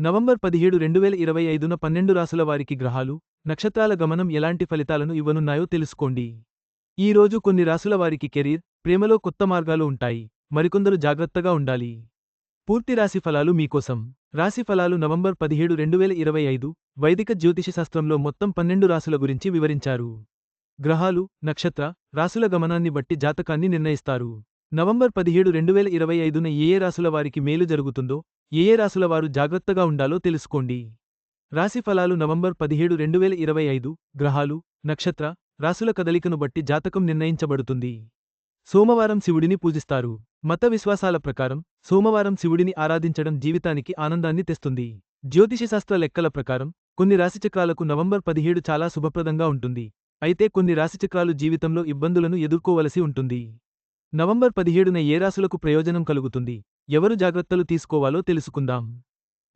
November పదిహేడు రెండు వేల ఇరవై ఐదున పన్నెండు రాసుల వారికి గ్రహాలు నక్షత్రాల గమనం ఎలాంటి ఫలితాలను ఇవ్వనున్నాయో తెలుసుకోండి. ఈ రోజు కొన్ని రాసుల వారికి కెరీర్ ప్రేమలో కొత్త మార్గాలు ఉంటాయి. మరికొందరు జాగ్రత్తగా ఉండాలి. పూర్తి రాశి ఫలాలు మీకోసం. రాశి ఫలాలు నవంబర్ పదిహేడు రెండు వేల ఇరవై ఐదు వైదిక జ్యోతిషశాస్త్రంలో మొత్తం పన్నెండు రాసుల గురించి వివరించారు. గ్రహాలు నక్షత్ర రాసుల గమనాన్ని బట్టి జాతకాన్ని నిర్ణయిస్తారు. నవంబర్ పదిహేడు రెండు వేల ఇరవై ఐదున ఏ ఏ రాసుల వారికి మేలు జరుగుతుందో ఏ ఏ రాసుల వారు జాగ్రత్తగా ఉండాలో తెలుసుకోండి. రాశి ఫలాలు నవంబర్ పదిహేడు రెండు వేల ఇరవై ఐదు గ్రహాలు నక్షత్ర రాసుల కదలికను బట్టి జాతకం నిర్ణయించబడుతుంది. సోమవారం శివుడిని పూజిస్తారు. మత విశ్వాసాల ప్రకారం సోమవారం శివుడిని ఆరాధించడం జీవితానికి ఆనందాన్ని తెస్తుంది. జ్యోతిషశాస్త్ర లెక్కల ప్రకారం కొన్ని రాశిచక్రాలకు నవంబర్ పదిహేడు చాలా శుభప్రదంగా ఉంటుంది. అయితే కొన్ని రాశిచక్రాలు జీవితంలో ఇబ్బందులను ఎదుర్కోవలసి ఉంటుంది. నవంబర్ పదిహేడున ఏ రాసులకు ప్రయోజనం కలుగుతుంది? ఎవరు జాగ్రత్తలు తీసుకోవాలో తెలుసుకుందాం.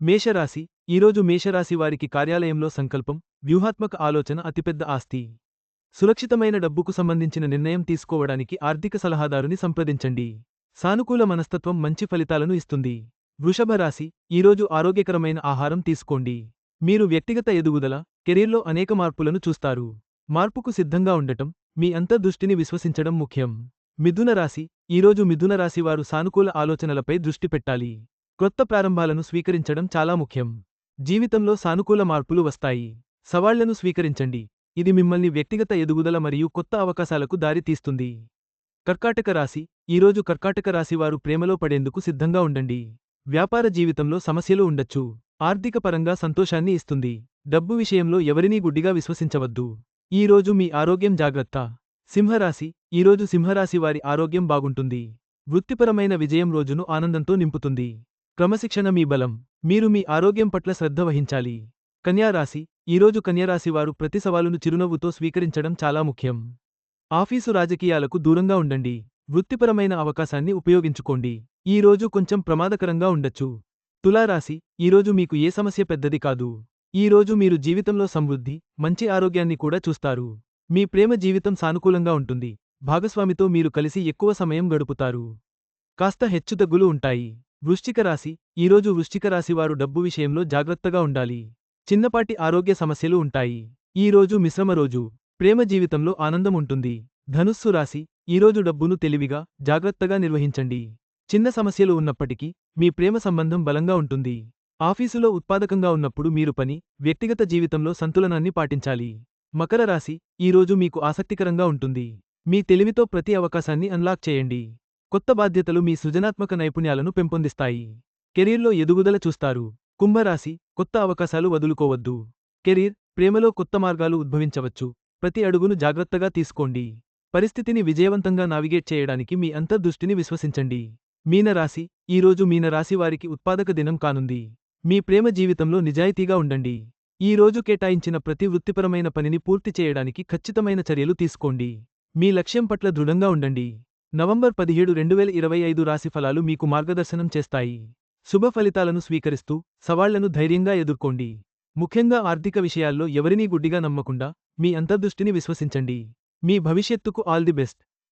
మేషరాశి. ఈరోజు మేషరాశి వారికి కార్యాలయంలో సంకల్పం వ్యూహాత్మక ఆలోచన అతిపెద్ద ఆస్తి. సురక్షితమైన డబ్బుకు సంబంధించిన నిర్ణయం తీసుకోవడానికి ఆర్థిక సలహాదారుని సంప్రదించండి. సానుకూల మనస్తత్వం మంచి ఫలితాలను ఇస్తుంది. వృషభ రాశి ఈరోజు ఆరోగ్యకరమైన ఆహారం తీసుకోండి. మీరు వ్యక్తిగత ఎదుగుదల కెరీర్లో అనేక మార్పులను చూస్తారు. మార్పుకు సిద్ధంగా ఉండటం మీ అంతర్దృష్టిని విశ్వసించడం ముఖ్యం. మిథున రాశి ఈరోజు మిథున రాశివారు సానుకూల ఆలోచనలపై దృష్టి పెట్టాలి. క్రొత్త ప్రారంభాలను స్వీకరించడం చాలా ముఖ్యం. జీవితంలో సానుకూల మార్పులు వస్తాయి. సవాళ్ళను స్వీకరించండి. ఇది మిమ్మల్ని వ్యక్తిగత ఎదుగుదల మరియు కొత్త అవకాశాలకు దారితీస్తుంది. కర్కాటక రాశి ఈరోజు కర్కాటక రాశివారు ప్రేమలో పడేందుకు సిద్ధంగా ఉండండి. వ్యాపార జీవితంలో సమస్యలు ఉండొచ్చు. ఆర్థిక పరంగా సంతోషాన్ని ఇస్తుంది. డబ్బు విషయంలో ఎవరినీ గుడ్డిగా విశ్వసించవద్దు. ఈ రోజు మీ ఆరోగ్యం జాగ్రత్త. సింహరాశి. ఈరోజు సింహరాశి వారి ఆరోగ్యం బాగుంటుంది. వృత్తిపరమైన విజయం రోజును ఆనందంతో నింపుతుంది. క్రమశిక్షణ మీ బలం. మీరు మీ ఆరోగ్యం పట్ల శ్రద్ధ వహించాలి. కన్యారాశి ఈరోజు కన్యారాశివారు ప్రతి సవాలును చిరునవ్వుతో స్వీకరించడం చాలా ముఖ్యం. ఆఫీసు రాజకీయాలకు దూరంగా ఉండండి. వృత్తిపరమైన అవకాశాన్ని ఉపయోగించుకోండి. ఈ రోజు కొంచెం ప్రమాదకరంగా ఉండొచ్చు. తులారాశి. ఈరోజు మీకు ఏ సమస్య పెద్దది కాదు. ఈరోజు మీరు జీవితంలో సమృద్ధి మంచి ఆరోగ్యాన్ని కూడా చూస్తారు. మీ ప్రేమ జీవితం సానుకూలంగా ఉంటుంది. భాగస్వామితో మీరు కలిసి ఎక్కువ సమయం గడుపుతారు. కాస్త హెచ్చుతగ్గులు ఉంటాయి. వృశ్చిక రాశి. ఈరోజు వృశ్చిక వారు డబ్బు విషయంలో జాగ్రత్తగా ఉండాలి. చిన్నపాటి ఆరోగ్య సమస్యలు ఉంటాయి. ఈ రోజు మిశ్రమ రోజు. ప్రేమ జీవితంలో ఆనందం ఉంటుంది. ధనుస్సు రాశి. ఈరోజు డబ్బును తెలివిగా జాగ్రత్తగా నిర్వహించండి. చిన్న సమస్యలు ఉన్నప్పటికీ మీ ప్రేమ సంబంధం బలంగా ఉంటుంది. ఆఫీసులో ఉత్పాదకంగా ఉన్నప్పుడు మీరు పని వ్యక్తిగత జీవితంలో సంతులనాన్ని పాటించాలి. మకర రాశి ఈరోజు మీకు ఆసక్తికరంగా ఉంటుంది. మీ తెలివితో ప్రతి అవకాశాన్ని అన్లాక్ చేయండి. కొత్త బాధ్యతలు మీ సృజనాత్మక నైపుణ్యాలను పెంపొందిస్తాయి. కెరీర్లో ఎదుగుదల చూస్తారు. కుంభరాశి కొత్త అవకాశాలు వదులుకోవద్దు. కెరీర్ ప్రేమలో కొత్త మార్గాలు ఉద్భవించవచ్చు. ప్రతి అడుగును జాగ్రత్తగా తీసుకోండి. పరిస్థితిని విజయవంతంగా నావిగేట్ చేయడానికి మీ అంతర్దృష్టిని విశ్వసించండి. మీనరాశి ఈరోజు మీనరాశి వారికి ఉత్పాదక దినం కానుంది. మీ ప్రేమ జీవితంలో నిజాయితీగా ఉండండి. ఈ రోజు కేటాయించిన ప్రతి వృత్తిపరమైన పనిని పూర్తి చేయడానికి ఖచ్చితమైన చర్యలు తీసుకోండి. మీ లక్ష్యం పట్ల దృఢంగా ఉండండి. నవంబర్ పదిహేడు రెండు వేల ఇరవై ఐదు రాశి ఫలాలు మీకు మార్గదర్శనం చేస్తాయి. శుభ ఫలితాలను స్వీకరిస్తూ సవాళ్ళను ధైర్యంగా ఎదుర్కోండి. ముఖ్యంగా ఆర్థిక విషయాల్లో ఎవరినీ గుడ్డిగా నమ్మకుండా మీ అంతర్దృష్టిని విశ్వసించండి. మీ భవిష్యత్తుకు ఆల్ ది బెస్ట్.